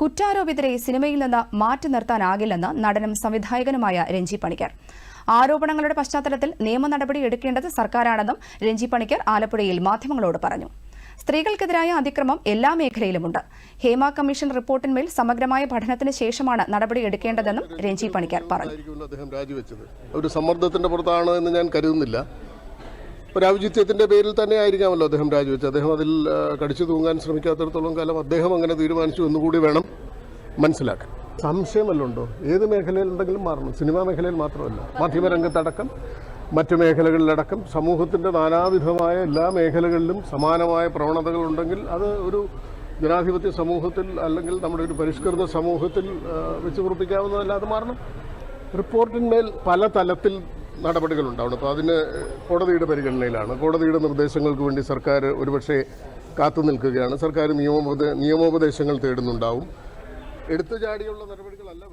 കുറ്റാരോപിതരെ സിനിമയിൽ നിന്ന് മാറ്റി നിർത്താനാകില്ലെന്ന് നടനും സംവിധായകനുമായ രഞ്ജി പണിക്കർ. ആരോപണങ്ങളുടെ പശ്ചാത്തലത്തിൽ നിയമ നടപടി എടുക്കേണ്ടത് സർക്കാരാണെന്നും രഞ്ജി പണിക്കർ ആലപ്പുഴയിൽ മാധ്യമങ്ങളോട് പറഞ്ഞു. സ്ത്രീകൾക്കെതിരായ അതിക്രമം എല്ലാ മേഖലയിലുമുണ്ട്. ഹേമ കമ്മീഷൻ റിപ്പോർട്ടിന്മേൽ സമഗ്രമായ പഠനത്തിന് ശേഷമാണ് നടപടി എടുക്കേണ്ടതെന്നും രഞ്ജി പണിക്കർ പറഞ്ഞു. രാജിവെച്ചത്. ഒരു സമ്മർദ്ദത്തിന്റെ പുറത്താണ് എന്ന് ഞാൻ കരുതുന്നില്ല. ഒരു പേരിൽ തന്നെ ആയിരിക്കാമല്ലോ അദ്ദേഹം രാജിവെച്ചത്. അദ്ദേഹം അതിൽ കടിച്ചു തൂങ്ങാൻ ശ്രമിക്കാത്തിടത്തോളം കാലം അദ്ദേഹം അങ്ങനെ തീരുമാനിച്ചു എന്നുകൂടി വേണം മനസ്സിലാക്കാൻ. സംശയമല്ലുണ്ടോ? ഏത് മേഖലയിലുണ്ടെങ്കിലും മാറണം? സിനിമാ മേഖലയിൽ മാത്രമല്ല. മാധ്യമരംഗത്തടക്കം മറ്റ് മേഖലകളിലടക്കം സമൂഹത്തിന്റെ നാനാവിധമായ എല്ലാ മേഖലകളിലും സമാനമായ പ്രവണതകളുണ്ടെങ്കിൽ അത് ഒരു ജനാധിപത്യ സമൂഹത്തിൽ അല്ലെങ്കിൽ നമ്മുടെ ഒരു പരിഷ്കൃത സമൂഹത്തിൽ വെച്ച് വെച്ച് കുറിപ്പിക്കാവുന്നതല്ലാതെ മാറണം. റിപ്പോർട്ടിന്മേൽ പല തലത്തിൽ നടപടികളുണ്ടാവണം. അപ്പോൾ അതിന് കോടതിയുടെ പരിഗണനയിലാണ്. കോടതിയുടെ നിർദ്ദേശങ്ങൾക്ക് വേണ്ടി സർക്കാർ ഒരുപക്ഷെ കാത്തു നിൽക്കുകയാണ്. സർക്കാർ നിയമോപദേ നിയമോപദേശങ്ങൾ തേടുന്നുണ്ടാവും. എടുത്തു ചാടിയുള്ള നടപടികളല്ല